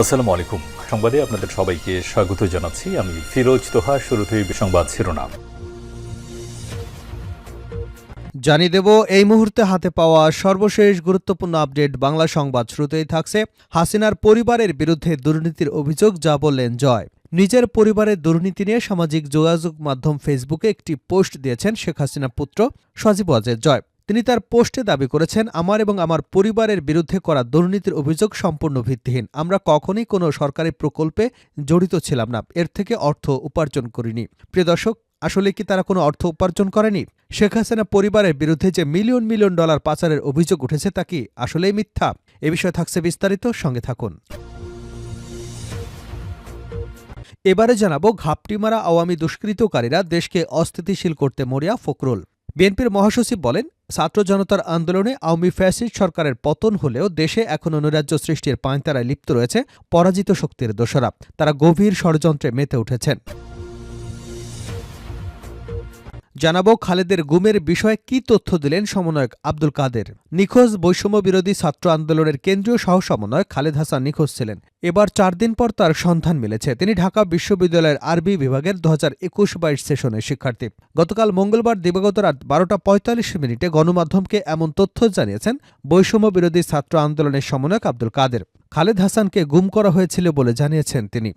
আসসালামু আলাইকুম সংবাদে আপনাদের সবাইকে স্বাগত জানাচ্ছি। আমি ফিরোজ তোহা, শুরুতেই সংবাদ শিরোনাম। জানিয়ে দেব, এই মুহূর্তে হাতে পাওয়া সর্বশেষ গুরুত্বপূর্ণ আপডেট বাংলা সংবাদ শুরুতেই থাকছে। হাসিনার পরিবারের বিরুদ্ধে দুর্নীতির অভিযোগ, যা বললেন জয়। নিজের পরিবারের দুর্নীতি নিয়ে সামাজিক যোগাযোগ মাধ্যম ফেসবুকে একটি পোস্ট দিয়েছেন শেখ হাসিনা পুত্র সজীব ওয়াজেদ জয়। তিনি তার পোস্টে দাবি করেছেন, আমার এবং আমার পরিবারের বিরুদ্ধে করা দুর্নীতির অভিযোগ সম্পূর্ণ ভিত্তিহীন। আমরা কখনোই কোনো সরকারি প্রকল্পে জড়িত ছিলাম না। এর থেকে অর্থ উপার্জন করিনি। প্রিয় দর্শক, আসলে কি তারা কোনো অর্থ উপার্জন করেনি? শেখ হাসিনা পরিবারের বিরুদ্ধে যে মিলিয়ন মিলিয়ন ডলার পাচারের অভিযোগ উঠেছে, তা কি আসলেই মিথ্যা? এ বিষয়ে থাকছে বিস্তারিত, সঙ্গে থাকুন। এবারে জানাব, ঘাপটিমারা আওয়ামী দুষ্কৃতকারীরা দেশকে অস্থিতিশীল করতে মরিয়া ফখরুল। বিএনপির মহাসচিব বলেন ছাত্র জনতার আন্দোলনে আওয়ামী ফ্যাসিস্ট সরকারের পতন হলেও দেশে এখন অনুরাজ্য সৃষ্টির পাঁয়তারায় লিপ্ত রয়েছে পরাজিত শক্তির দোষরা তারা গভীর ষড়যন্ত্রে মেতে উঠেছেন। জানাব খালেদের গুমের বিষয়ে কি তথ্য দিলেন সমন্বয়ক আব্দুল কাদের। নিখোঁজ বৈষম্য বিরোধী ছাত্র আন্দোলনের কেন্দ্রীয় সহ সমন্বয়ক খালেদ হাসান নিখোঁজ ছিলেন। এবার চার দিন পর তার সন্ধান মিলেছে। তিনি ঢাকা বিশ্ববিদ্যালয়ের আরবি বিভাগের দু হাজার একুশ বাইশ সেশনের শিক্ষার্থী। গতকাল মঙ্গলবার দিবাগত রাত বারোটা পঁয়তাল্লিশ মিনিটে গণমাধ্যমকে এমন তথ্য জানিয়েছেন বৈষম্য বিরোধী ছাত্র আন্দোলনের সমন্বয়ক আব্দুল কাদের। খালেদ হাসানকে গুম করা হয়েছিল বলে জানিয়েছেন তিনি।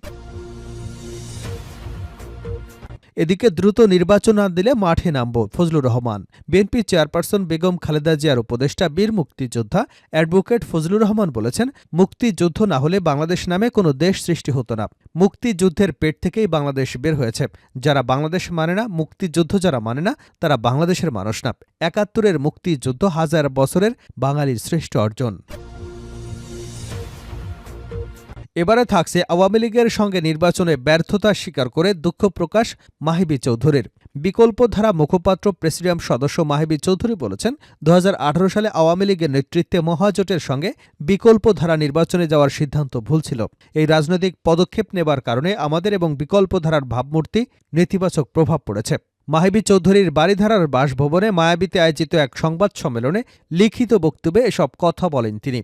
এদিকে দ্রুত নির্বাচন না দিলে মাঠে নামব, ফজলুর রহমান। বিএনপি চেয়ারপারসন বেগম খালেদা জিয়ার উপদেষ্টা বীর মুক্তিযোদ্ধা অ্যাডভোকেট ফজলুর রহমান বলেছেন, মুক্তিযুদ্ধ না হলে বাংলাদেশ নামে কোনো দেশ সৃষ্টি হতো না। মুক্তিযুদ্ধের পেট থেকেই বাংলাদেশ বের হয়েছে। যারা বাংলাদেশ মানে না, মুক্তিযুদ্ধ যারা মানে না, তারা বাংলাদেশের মানুষ না। একাত্তরের মুক্তিযুদ্ধ হাজার বছরের বাঙালির শ্রেষ্ঠ অর্জন। এবারে থাকছে আওয়ামী লীগের সঙ্গে নির্বাচনে ব্যর্থতা স্বীকার করে দুঃখ প্রকাশ মাহিবি চৌধুরীর। বিকল্পধারা মুখপাত্র প্রেসিডিয়াম সদস্য মাহিবি চৌধুরী বলেছেন দু হাজার আঠারো সালে আওয়ামী লীগের নেতৃত্বে মহাজোটের সঙ্গে বিকল্পধারা নির্বাচনে যাওয়ার সিদ্ধান্ত ভুল ছিল। এই রাজনৈতিক পদক্ষেপ নেবার কারণে আমাদের এবং বিকল্পধারার ভাবমূর্তি নেতিবাচক প্রভাব পড়েছে। মাহিবি চৌধুরীর বাড়িধারার বাসভবনে মায়াবিতে আয়োজিত এক সংবাদ সম্মেলনে লিখিত বক্তব্যে এসব কথা বলেন তিনি।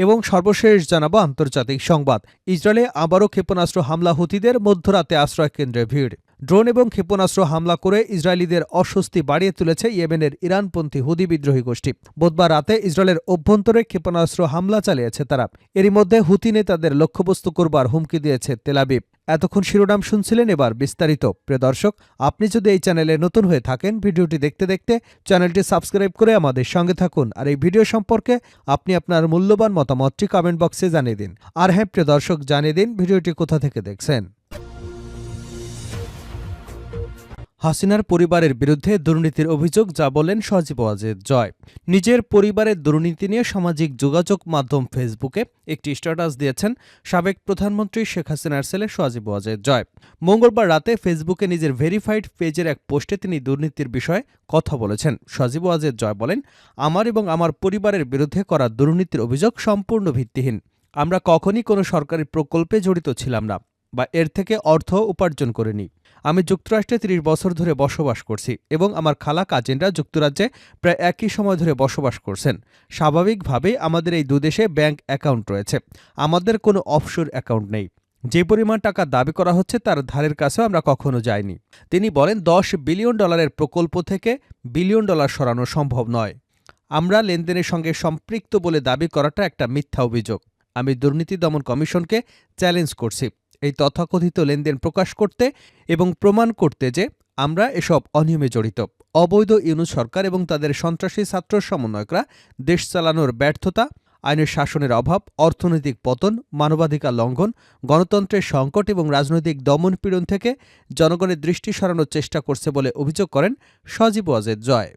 এবং সর্বশেষ জানাব আন্তর্জাতিক সংবাদ। ইসরায়েলে আবারও ক্ষেপণাস্ত্র হামলা হুতিদের মধ্যরাতে আশ্রয় কেন্দ্রে ভিড়। ড্রোন এবং ক্ষেপণাস্ত্র হামলা করে ইসরায়েলিদের অস্বস্তি বাড়িয়ে তুলেছে ইয়েমেনের ইরানপন্থী হুদি বিদ্রোহী গোষ্ঠী। বুধবার রাতে ইসরায়েলের অভ্যন্তরে ক্ষেপণাস্ত্র হামলা চালিয়েছে তারা। এরই মধ্যে হুতি নেতাদের লক্ষ্যবস্তু করবার হুমকি দিয়েছে তেলাবিব এতক্ষণ শিরোনাম শুনছিলেন এবার বিস্তারিত। প্রিয় দর্শক, আপনি যদি এই চ্যানেলে নতুন হয়ে থাকেন, ভিডিওটি দেখতে দেখতে চ্যানেলটি সাবস্ক্রাইব করে আমাদের সঙ্গে থাকুন। আর এই ভিডিও সম্পর্কে আপনি আপনার মূল্যবান মতামতটি কমেন্ট বক্সে জানিয়ে দিন। আর হ্যাঁ প্রিয় দর্শক, জানিয়ে দিন ভিডিওটি কোথা থেকে দেখছেন। হাসিনার পরিবারের বিরুদ্ধে দুর্নীতির অভিযোগ, যা বলেন সজীব ওয়াজেদ জয়। নিজের পরিবারের দুর্নীতি নিয়ে সামাজিক যোগাযোগ মাধ্যম ফেসবুকে একটি স্ট্যাটাস দিয়েছেন সাবেক প্রধানমন্ত্রী শেখ হাসিনার ছেলে সজীব ওয়াজেদ জয়। মঙ্গলবার রাতে ফেসবুকে নিজের ভেরিফাইড পেজের এক পোস্টে তিনি দুর্নীতির বিষয়ে কথা বলেছেন। সজীব ওয়াজেদ জয় বলেন, আমার এবং আমার পরিবারের বিরুদ্ধে করা দুর্নীতির অভিযোগ সম্পূর্ণ ভিত্তিহীন। আমরা কখনই কোনো সরকারি প্রকল্পে জড়িত ছিলাম না। বা এর থেকে অর্থ উপার্জন করিনি আমি যুক্তরাষ্ট্রে ত্রিশ বছর ধরে বসবাস করছি এবং আমার খালা কাজিনরা যুক্তরাজ্যে প্রায় একই সময় ধরে বসবাস করছেন। স্বাভাবিকভাবেই আমাদের এই দুদেশে ব্যাংক অ্যাকাউন্ট রয়েছে। আমাদের কোনো অফশোর অ্যাকাউন্ট নেই। যে পরিমাণ টাকা দাবি করা হচ্ছে তার ধারের কাছেও আমরা কখনো যাইনি। তিনি বলেন, দশ বিলিয়ন ডলারের প্রকল্প থেকে বিলিয়ন ডলার সরানো সম্ভব নয়। আমরা লেনদেনের সঙ্গে সম্পৃক্ত বলে দাবি করাটা একটা মিথ্যা অভিযোগ। আমি দুর্নীতি দমন কমিশনকে চ্যালেঞ্জ করছি। এই তথাকথিত লেনদেন প্রকাশ করতে এবং প্রমাণ করতে যে আমরা এসব অনিয়মে জড়িত। অবৈধ ইউনুস সরকার এবং তাদের সন্ত্রাসী ছাত্র সমন্বয়করা দেশ চালানোর ব্যর্থতা, আইনের শাসনের অভাব, অর্থনৈতিক পতন, মানবাধিকার লঙ্ঘন, গণতন্ত্রের সংকট এবং রাজনৈতিক দমনপীড়ন থেকে জনগণের দৃষ্টি সরানোর চেষ্টা করছে বলে অভিযোগ করেন সজীব ওয়াজেদ জয়।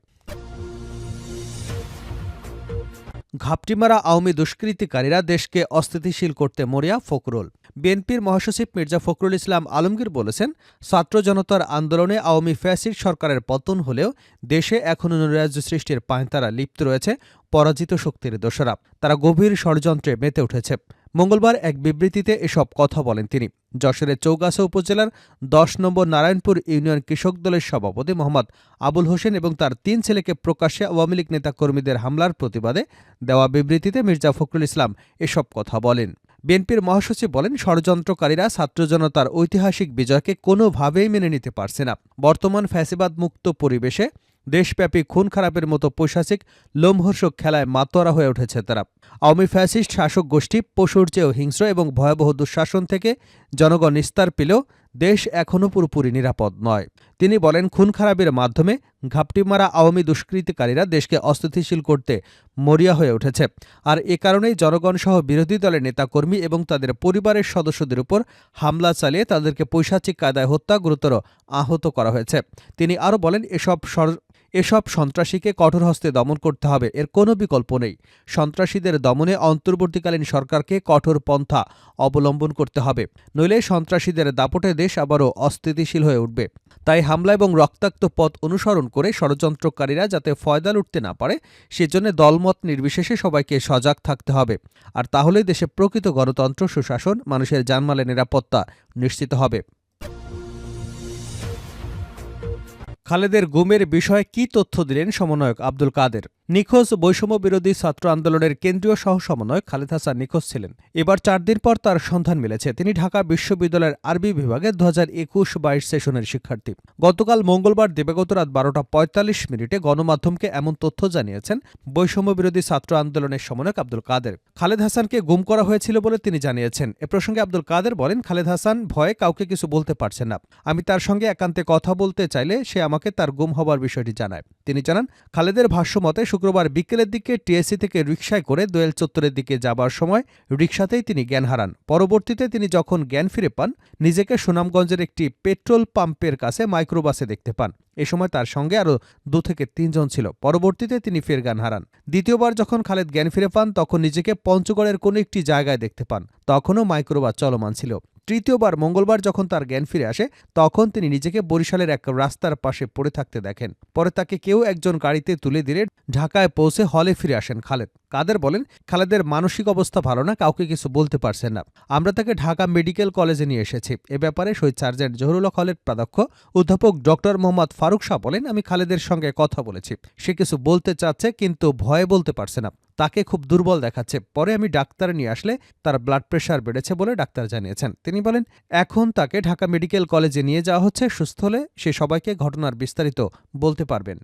ঘাপটিমারা আওয়ামী দুষ্কৃতিকারীরা দেশকে অস্থিতিশীল করতে মরিয়া ফখরুল বিএনপির মহাসচিব মির্জা ফখরুল ইসলাম আলমগীর বলেছেন, ছাত্র জনতার আন্দোলনে আওয়ামী ফ্যাসিড সরকারের পতন হলেও দেশে এখনও নৈরাজ্য সৃষ্টির পাঁয়তারা লিপ্ত রয়েছে পরাজিত শক্তির দোষরা তারা গভীর ষড়যন্ত্রে মেতে উঠেছে। মঙ্গলবার এক বিবৃতিতে এসব কথা বলেন তিনি। যশোরের চৌগাছা উপজেলার দশ নম্বর নারায়ণপুর ইউনিয়ন কৃষক দলের সভাপতি মোহাম্মদ আবুল হোসেন এবং তার তিন ছেলেকে প্রকাশ্যে আওয়ামী লীগ নেতাকর্মীদের হামলার প্রতিবাদে দেওয়া বিবৃতিতে মির্জা ফখরুল ইসলাম এসব কথা বলেন। বিএনপির মহাসচিব বলেন, ষড়যন্ত্রকারীরা ছাত্র জনতার ঐতিহাসিক বিজয়কে কোনোভাবেই মেনে নিতে পারছে না। বর্তমান ফ্যাসিবাদ মুক্ত পরিবেশে দেশব্যাপী খুন খারাপের মতো পৈশাচিক, লোমহর্ষক খেলায় মাতোয়ারা হয়ে উঠেছে তারা। আওয়ামী ফ্যাসিস্ট শাসক গোষ্ঠী পশুর চেয়েও হিংস্র এবং ভয়াবহ দুঃশাসন থেকে জনগণ নিস্তার পেলেও দেশ এখনও পুরোপুরি নিরাপদ নয়। তিনি বলেন, খুন খারাপের মাধ্যমে ঘাপটিমারা আওয়ামী দুষ্কৃতিকারীরা দেশকে অস্থিতিশীল করতে মরিয়া হয়ে উঠেছে। আর এ কারণেই জনগণ সহ বিরোধী দলের নেতাকর্মী এবং তাদের পরিবারের সদস্যদের উপর হামলা চালিয়ে তাদেরকে পৈশাচিক কায়দায় হত্যা গুরুতর আহত করা হয়েছে। তিনি আরও বলেন, এসব এসব সন্ত্রাসীকে কঠোর হস্তে দমন করতে হবে, এর কোনো বিকল্প নেই। সন্ত্রাসীদের দমনে অন্তর্বর্তীকালীন সরকারকে কঠোর পন্থা অবলম্বন করতে হবে, নইলে সন্ত্রাসীদের দাপটে দেশ আবারও অস্থিতিশীল হয়ে উঠবে। তাই হামলা এবং রক্তাক্ত পথ অনুসরণ করে ষড়যন্ত্রকারীরা যাতে ফয়দা লুটতে না পারে, সেজন্য দলমত নির্বিশেষে সবাইকে সজাগ থাকতে হবে। আর তাহলেই দেশে প্রকৃত গণতন্ত্র, সুশাসন, মানুষের জানমালের নিরাপত্তা নিশ্চিত হবে। খালেদের গুমের বিষয়ে কি তথ্য দিলেন সমন্বয়ক আব্দুল কাদের? নিখোঁজ বৈষম্য বিরোধী ছাত্র আন্দোলনের কেন্দ্রীয় সহ সমন্বয়ক খালেদ হাসান নিখোঁজ ছিলেন। এবার চার দিন পর তার সন্ধান মিলেছে। তিনি ঢাকা বিশ্ববিদ্যালয়ের আরবি বিভাগে দু হাজার একুশ বাইশ সেশনের শিক্ষার্থী। গতকাল মঙ্গলবার দিবাগত রাত বারোটা পঁয়তাল্লিশ মিনিটে গণমাধ্যমকে এমন তথ্য জানিয়েছেন বৈষম্য বিরোধী ছাত্র আন্দোলনের সমন্বয়ক আব্দুল কাদের। খালেদ হাসানকে গুম করা হয়েছিল বলে তিনি জানিয়েছেন। এ প্রসঙ্গে আব্দুল কাদের বলেন, খালেদ হাসান ভয়ে কাউকে কিছু বলতে পারছেন না। আমি তার সঙ্গে একান্তে কথা বলতে চাইলে সে আমাকে তার গুম হবার বিষয়টি জানায়। তিনি জানান, খালেদের ভাষ্য মতে শুক্রবার বিকেলের দিকে টিএসসি থেকে রিকশায় করে দোয়েল চত্বরের দিকে যাবার সময় রিকশাতেই তিনি জ্ঞান হারান। পরবর্তীতে তিনি যখন জ্ঞান ফিরে পান, নিজেকে সুনামগঞ্জের একটি পেট্রোল পাম্পের কাছে মাইক্রোবাসে দেখতে পান। এ সময় তার সঙ্গে আরও দু থেকে তিনজন ছিল। পরবর্তীতে তিনি ফের জ্ঞান হারান। দ্বিতীয়বার যখন খালেদ জ্ঞান ফিরে পান, তখন নিজেকে পঞ্চগড়ের কোনো একটি জায়গায় দেখতে পান। তখনও মাইক্রোবাস চলমান ছিল। তৃতীয়বার মঙ্গলবার যখন তার জ্ঞান ফিরে আসে, তখন তিনি নিজেকে বরিশালের এক রাস্তার পাশে পড়ে থাকতে দেখেন। পরে তাকে কেউ একজন গাড়িতে তুলে দিলে ঢাকায় পৌঁছে হলে ফিরে আসেন খালেদ। কাদের বলেন, খালেদের মানসিক অবস্থা ভালো না, কাউকে কিছু বলতে পারছেন না। আমরা তাকে ঢাকা মেডিকেল কলেজে নিয়ে এসেছি। এ ব্যাপারে শহীদ সার্জেন্ট জহুরুল্লাহ হলের প্রাধ্যক্ষ অধ্যাপক ডক্টর মোহাম্মদ ফারুক শাহ বলেন, আমি খালেদের সঙ্গে কথা বলেছি। সে কিছু বলতে চাচ্ছে, কিন্তু ভয়ে বলতে পারছে না। তাকে খুব দুর্বল দেখাচ্ছে। পরে আমি ডাক্তার নিয়ে আসলে তার ব্লাড প্রেশার বেড়েছে বলে ডাক্তার জানিয়েছেন। তিনি বলেন, এখন তাকে ঢাকা মেডিকেল কলেজে নিয়ে যাওয়া হচ্ছে, সুস্থ হলে সে সবাইকে ঘটনার বিস্তারিত বলতে পারবেন।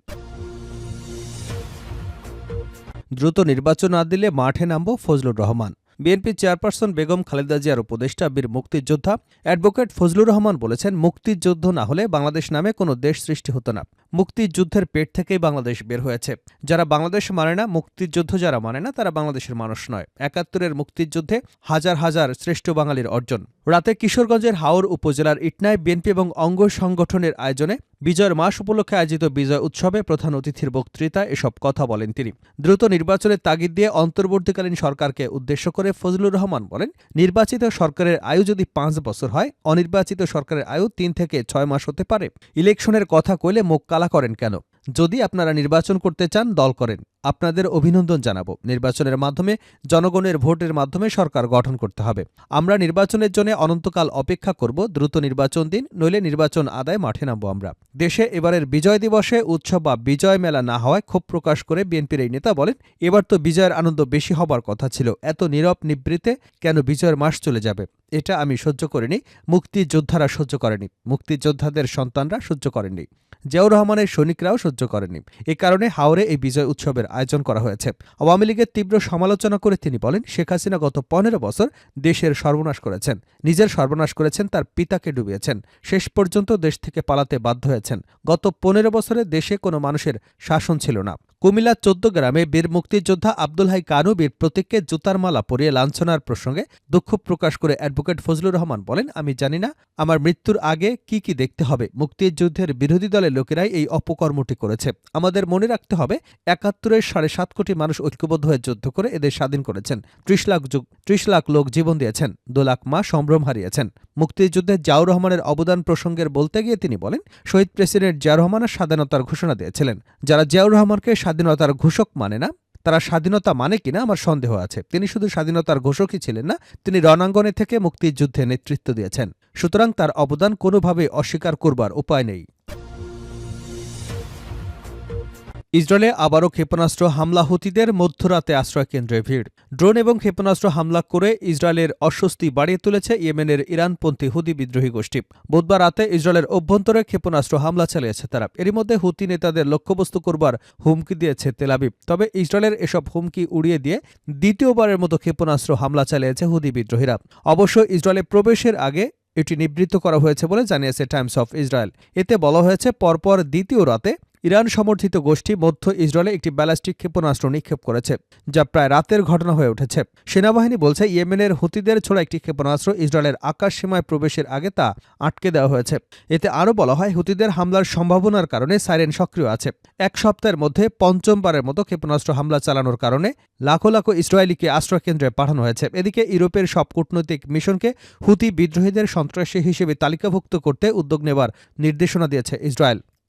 দ্রুত নির্বাচন না দিলে মাঠে নামব ফজলুর রহমান। বিএনপি চেয়ারপারসন বেগম খালেদা জিয়ার উপদেষ্টা বীর মুক্তিযোদ্ধা অ্যাডভোকেট ফজলুর রহমান বলেছেন, মুক্তিযুদ্ধ না হলে বাংলাদেশ নামে কোনো দেশ সৃষ্টি হতো না। মুক্তিযুদ্ধের পেট থেকেই বাংলাদেশ বের হয়েছে। যারা বাংলাদেশ মানে না, মুক্তিযুদ্ধ যারা মানে না, তারা বাংলাদেশের মানুষ নয়। একাত্তরের মুক্তিযুদ্ধে হাজার হাজার শ্রেষ্ঠ বাঙালির অর্জন। রাতে কিশোরগঞ্জের হাওর উপজেলার ইটনায় বিএনপি এবং অঙ্গ সংগঠনের আয়োজনে বিজয়ের মাস উপলক্ষে আয়োজিত বিজয় উৎসবে প্রধান অতিথির বক্তৃতা এসব কথা বলেন তিনি। দ্রুত নির্বাচনের তাগিদ দিয়ে অন্তর্বর্তীকালীন সরকারকে উদ্দেশ্য করে ফজলুর রহমান বলেন, নির্বাচিত সরকারের আয়ু যদি পাঁচ বছর হয়, অনির্বাচিত সরকারের আয়ু তিন থেকে ছয় মাস হতে পারে। ইলেকশনের কথা কইলে মুখ কালা করেন কেন? যদি আপনারা নির্বাচন করতে চান, দল করেন। আপনাদের অভিনন্দন জানাব। নির্বাচনের মাধ্যমে, জনগণের ভোটের মাধ্যমে সরকার গঠন করতে হবে। আমরা নির্বাচনের জন্য অনন্তকাল অপেক্ষা করব। দ্রুত নির্বাচন দিন, নইলে নির্বাচন আদায় মাঠে নামবো আমরা। দেশে এবারের বিজয় দিবসে উৎসব বা বিজয় মেলা না হওয়ায় ক্ষোভ প্রকাশ করে বিএনপির এই নেতা বলেন, এবার তো বিজয়ের আনন্দ বেশি হবার কথা ছিল। এত নীরব নিবৃতে কেন বিজয়ের মাস চলে যাবে? এটা আমি সহ্য করিনি। মুক্তিযোদ্ধারা সহ্য করেনি। মুক্তিযোদ্ধাদের সন্তানরা সহ্য করেননি। জিয়াউর রহমানের সৈনিকরাও সহ্য করেনি এ কারণে হাওরে এই বিজয় উৎসবের আয়োজন করা হয়েছে। আওয়ামী লীগের তীব্র সমালোচনা করে তিনি বলেন, শেখ হাসিনা গত পনেরো বছর দেশের সর্বনাশ করেছেন। নিজের সর্বনাশ করেছেন, তার পিতাকে ডুবিয়েছেন। শেষ পর্যন্ত দেশ থেকে পালাতে বাধ্য হয়েছেন। গত পনেরো বছরে দেশে কোনো মানুষের শাসন ছিল না। কুমিল্লার চোদ্দ গ্রামে বীর মুক্তিযোদ্ধা আব্দুল হাই কানু বীর প্রতীককে জুতার মালা পরিয়ে লাঞ্ছনার প্রসঙ্গে দুঃখ প্রকাশ করে অ্যাডভোকেট ফজলুর রহমান বলেন, আমি জানি না, আমার মৃত্যুর আগে কি কি দেখতে হবে। মুক্তিযুদ্ধের বিরোধী দলের লোকেরাই এই অপকর্মটি করেছে। আমাদের মনে রাখতে হবে একাত্তরের সাড়ে সাত কোটি মানুষ ঐক্যবদ্ধ হয়ে যুদ্ধ করে এদের স্বাধীন করেছেন। ত্রিশ লাখ যুগ, ত্রিশ লাখ লোক জীবন দিয়েছেন, দু লাখ মা সম্ভ্রম হারিয়েছেন। মুক্তিযুদ্ধে জিয়াউর রহমানের অবদান প্রসঙ্গের বলতে গিয়ে তিনি বলেন, শহীদ প্রেসিডেন্ট জিয়াউর রহমানের স্বাধীনতার ঘোষণা দিয়েছিলেন। যারা জিয়াউর রহমানকে স্বাধীনতার ঘোষক মানে না? তারা স্বাধীনতা মানে কিনা আমার সন্দেহ আছে। তিনি শুধু স্বাধীনতার ঘোষকই ছিলেন না, তিনি রণাঙ্গনে থেকে মুক্তিযুদ্ধে নেতৃত্ব দিয়েছেন। সুতরাং তার অবদান কোনোভাবে অস্বীকার করবার উপায় নেই। ইসরায়েলে আবারও ক্ষেপণাস্ত্র হামলা হুতিদের মধ্যরাতে আশ্রয়কেন্দ্রে ভিড়। ড্রোন এবং ক্ষেপণাস্ত্র হামলা করে ইসরায়েলের অস্বস্তি বাড়িয়ে তুলেছে ইয়েমেনের ইরানপন্থী হুদি বিদ্রোহী গোষ্ঠী। বুধবার রাতে ইসরায়েলের অভ্যন্তরে ক্ষেপণাস্ত্র হামলা চালিয়েছে তারা। এরই মধ্যে হুতি নেতাদের লক্ষ্যবস্তু করবার হুমকি দিয়েছে তেলাবিব তবে ইসরায়েলের এসব হুমকি উড়িয়ে দিয়ে দ্বিতীয়বারের মতো ক্ষেপণাস্ত্র হামলা চালিয়েছে হুদি বিদ্রোহীরা। অবশ্য ইসরায়েলে প্রবেশের আগে এটি নিবৃত্ত করা হয়েছে বলে জানিয়েছে টাইমস অফ ইসরায়েল। এতে বলা হয়েছে পরপর দ্বিতীয় রাতে ইরান সমর্থিত গোষ্ঠী মধ্য ইসরায়েলে একটি ব্যালাস্টিক ক্ষেপণাস্ত্র নিক্ষেপ করেছে, যা প্রায় রাতের ঘটনা হয়ে উঠেছে। সেনাবাহিনী বলছে, ইয়েমেনের হুতিদের ছোড়া একটি ক্ষেপণাস্ত্র ইসরায়েলের আকাশ সীমায় প্রবেশের আগে তা আটকে দেওয়া হয়েছে। এতে আরও বলা হয়, হুতিদের হামলার সম্ভাবনার কারণে সাইরেন সক্রিয় আছে। এক সপ্তাহের মধ্যে পঞ্চমবারের মতো ক্ষেপণাস্ত্র হামলা চালানোর কারণে লাখো লাখো ইসরায়েলিকে আশ্রয়কেন্দ্রে পাঠানো হয়েছে। এদিকে ইউরোপের সব কূটনৈতিক মিশনকে হুতি বিদ্রোহীদের সন্ত্রাসী হিসেবে তালিকাভুক্ত করতে উদ্যোগ নেবার নির্দেশনা দিয়েছে ইসরায়েল।